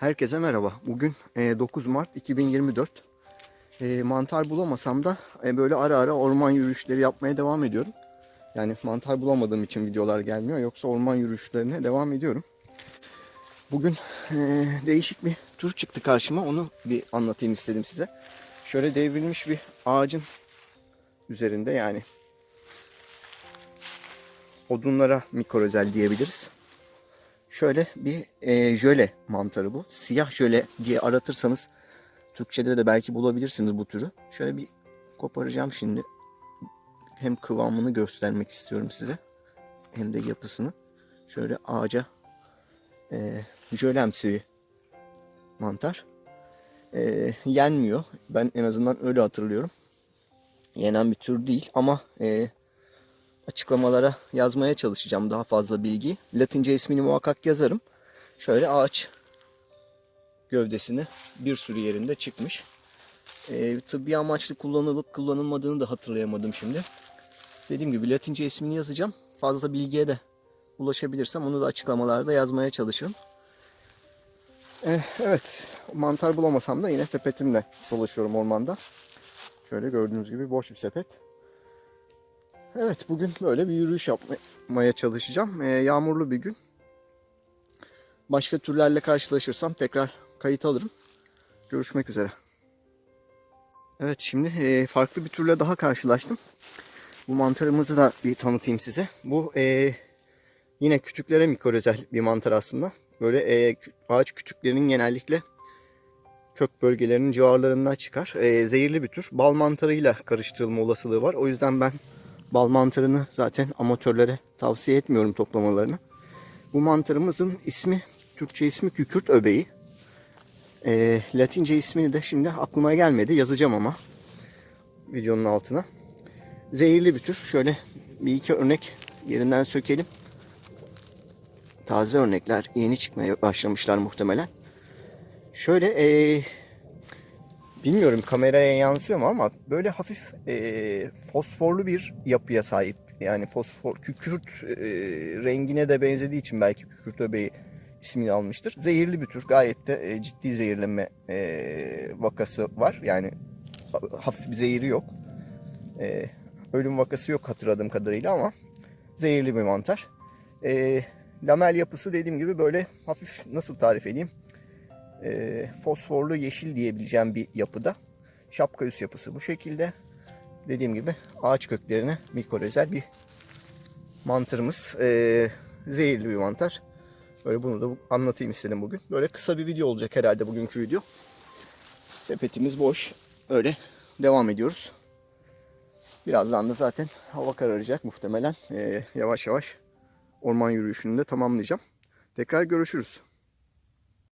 Herkese merhaba. Bugün e, 9 Mart 2024. E, Mantar bulamasam da e, böyle ara ara orman yürüyüşleri yapmaya devam ediyorum. Yani mantar bulamadığım için videolar gelmiyor. Yoksa orman yürüyüşlerine devam ediyorum. Bugün e, değişik bir tur çıktı karşıma. Onu bir anlatayım istedim size. Şöyle devrilmiş bir ağacın üzerinde yani odunlara mikrozal diyebiliriz. Şöyle bir e, jöle mantarı bu. Siyah jöle diye aratırsanız Türkçe'de de belki bulabilirsiniz bu türü. Şöyle bir koparacağım şimdi. Hem kıvamını göstermek istiyorum size. Hem de yapısını. Şöyle ağaca e, jölemsi bir mantar. E, yenmiyor. Ben en azından öyle hatırlıyorum. Yenen bir tür değil ama e, açıklamalara yazmaya çalışacağım daha fazla bilgi. Latince ismini muhakkak yazarım. Şöyle ağaç gövdesini bir sürü yerinde çıkmış. Ee, tıbbi amaçlı kullanılıp kullanılmadığını da hatırlayamadım şimdi. Dediğim gibi Latince ismini yazacağım. Fazla bilgiye de ulaşabilirsem onu da açıklamalarda yazmaya çalışırım. Ee, evet, mantar bulamasam da yine sepetimle dolaşıyorum ormanda. Şöyle gördüğünüz gibi boş bir sepet. Evet bugün böyle bir yürüyüş yapmaya çalışacağım. Ee, yağmurlu bir gün. Başka türlerle karşılaşırsam tekrar kayıt alırım. Görüşmek üzere. Evet şimdi e, farklı bir türle daha karşılaştım. Bu mantarımızı da bir tanıtayım size. Bu e, yine kütüklere mikorözel bir mantar aslında. Böyle e, ağaç kütüklerinin genellikle kök bölgelerinin civarlarından çıkar. E, zehirli bir tür. Bal mantarıyla karıştırılma olasılığı var. O yüzden ben bal mantarını zaten amatörlere tavsiye etmiyorum toplamalarını. Bu mantarımızın ismi, Türkçe ismi kükürt öbeği. E, Latince ismini de şimdi aklıma gelmedi. Yazacağım ama videonun altına. Zehirli bir tür. Şöyle bir iki örnek yerinden sökelim. Taze örnekler yeni çıkmaya başlamışlar muhtemelen. Şöyle e, bilmiyorum kameraya yansıyor mu ama böyle hafif e, fosforlu bir yapıya sahip. Yani fosfor kükürt e, rengine de benzediği için belki kükürt öbeği ismini almıştır. Zehirli bir tür. Gayet de e, ciddi zehirlenme e, vakası var. Yani hafif bir zehiri yok. E, ölüm vakası yok hatırladığım kadarıyla ama zehirli bir mantar. E, lamel yapısı dediğim gibi böyle hafif nasıl tarif edeyim? E, fosforlu yeşil diyebileceğim bir yapıda. Şapka üst yapısı bu şekilde. Dediğim gibi ağaç köklerine mikorözel bir mantarımız. E, zehirli bir mantar. Böyle bunu da anlatayım istedim bugün. Böyle kısa bir video olacak herhalde bugünkü video. Sepetimiz boş. Öyle devam ediyoruz. Birazdan da zaten hava kararacak muhtemelen. Ee, yavaş yavaş orman yürüyüşünü de tamamlayacağım. Tekrar görüşürüz.